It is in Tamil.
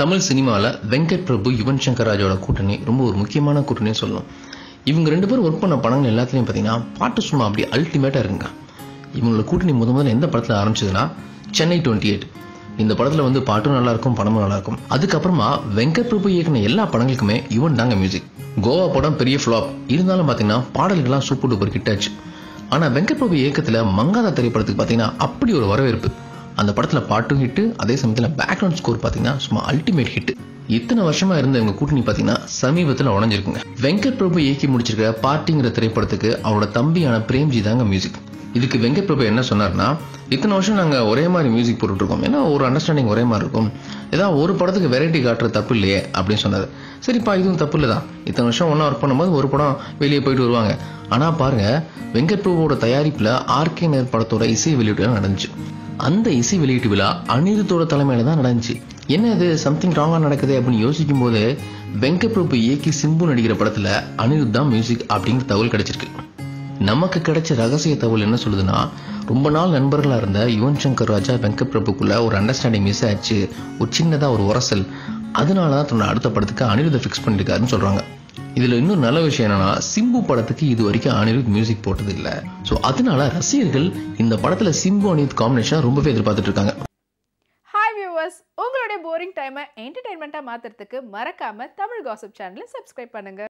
தமிழ் சினிமாவில் வெங்கட் பிரபு யுவன் சங்கர் ராஜோட கூட்டணி ரொம்ப ஒரு முக்கியமான கூட்டணின்னு சொல்லணும். இவங்க ரெண்டு பேரும் ஒர்க் பண்ண படங்கள் எல்லாத்துலேயும் பார்த்தீங்கன்னா பாட்டு சும்மா அப்படி அல்டிமேட்டாக இருங்க இவங்களோட கூட்டணி முத முதல்ல எந்த படத்தில் ஆரம்பிச்சதுன்னா சென்னை டுவெண்ட்டி எயிட் இந்த படத்தில் வந்து பாட்டும் நல்லாயிருக்கும் படமும் நல்லாயிருக்கும். அதுக்கப்புறமா வெங்கட் பிரபு இயக்குன எல்லா படங்களுக்குமே யுவன் தாங்க மியூசிக் கோவா படம் பெரிய ஃப்ளாப் இருந்தாலும் பார்த்தீங்கன்னா பாடல்கள்லாம் சூப்பர் டூப்பர் ஹிட் ஆச்சு. ஆனால் வெங்கட் பிரபு இயக்கத்தில் மங்காதா திரைப்படத்துக்கு பார்த்தீங்கன்னா அப்படி ஒரு வரவேற்பு. அந்த படத்தில் பாட்டும் ஹிட்டு அதே சமயத்தில் பேக்ரவுண்ட் ஸ்கோர் பார்த்தீங்கன்னா சும்மா அல்டிமேட் ஹிட் இத்தனை வருஷமா இருந்த இவங்க கூட்டணி பார்த்தீங்கன்னா சமீபத்தில் உடஞ்சிருக்குங்க. வெங்கட் பிரபு இயக்கி முடிச்சிருக்கிற பார்ட்டிங்கிற திரைப்படத்துக்கு அவரோட தம்பியான பிரேம்ஜி தாங்க மியூசிக் இதுக்கு வெங்கட் பிரபு என்ன சொன்னார்னா இத்தனை வருஷம் நாங்கள் ஒரே மாதிரி மியூசிக் போட்டுட்ருக்கோம். ஏன்னா ஒரு அண்டர்ஸ்டாண்டிங் ஒரே மாதிரி இருக்கும். ஏதாவது ஒரு படத்துக்கு வெரைட்டி காட்டுற தப்பு இல்லையே அப்படின்னு சொன்னார். சரிப்பா இதுவும் தப்பு இல்லை தான் இத்தனை வருஷம் ஒன்றா ஒர்க் பண்ணும்போது ஒரு படம் வெளியே போயிட்டு வருவாங்க. ஆனால் பாருங்கள் வெங்கட் பிரபுவோட தயாரிப்பில் ஆர்கே நேர் படத்தோட இசை வெளியீடு நடந்துச்சு. அந்த இசை வெளியீட்டு விழா அனிருத்தோட தலைமையில தான் நடந்துச்சு. என்ன இது சம்திங் ராங்கா நடக்குது அப்படின்னு யோசிக்கும் போது வெங்கட் பிரபு இயக்கி சிம்பு நடிக்கிற படத்துல அனிருத் தான் மியூசிக் அப்படிங்கிற தகவல் கிடைச்சிருக்கு. நமக்கு கிடைச்ச ரகசிய தகவல் என்ன சொல்லுதுன்னா ரொம்ப நாள் நண்பர்களா இருந்த யுவன் சங்கர் ராஜா வெங்கட் பிரபுக்குள்ள ஒரு அண்டர்ஸ்டாண்டிங் மிஸ் ஆச்சு ஒரு சின்னதா ஒரு உரசல். அதனால தான் தன்னோட அடுத்த படத்துக்கு அனிருத்தை ஃபிக்ஸ் பண்ணிருக்காருன்னு சொல்றாங்க. இதுல இன்னும் நல்ல விஷயம் என்னன்னா சிம்பு படத்துக்கு இது வரைக்கும் அனிருத் மியூசிக் போட்டது இல்ல ஸோ அதனால ரசிகர்கள் இந்த படத்துல சிம்பு அனிருத் காம்பினேஷன் ரொம்பவே எதிர்பார்த்துட்டு இருக்காங்க. ஹாய் வியூவர்ஸ் உங்களுடைய போரிங் டைமை என்டர்டைன்மெண்ட்டாக மாற்றுறதுக்கு மறக்காம தமிழ் காசிப் சேனலை சப்ஸ்கிரைப் பண்ணுங்க.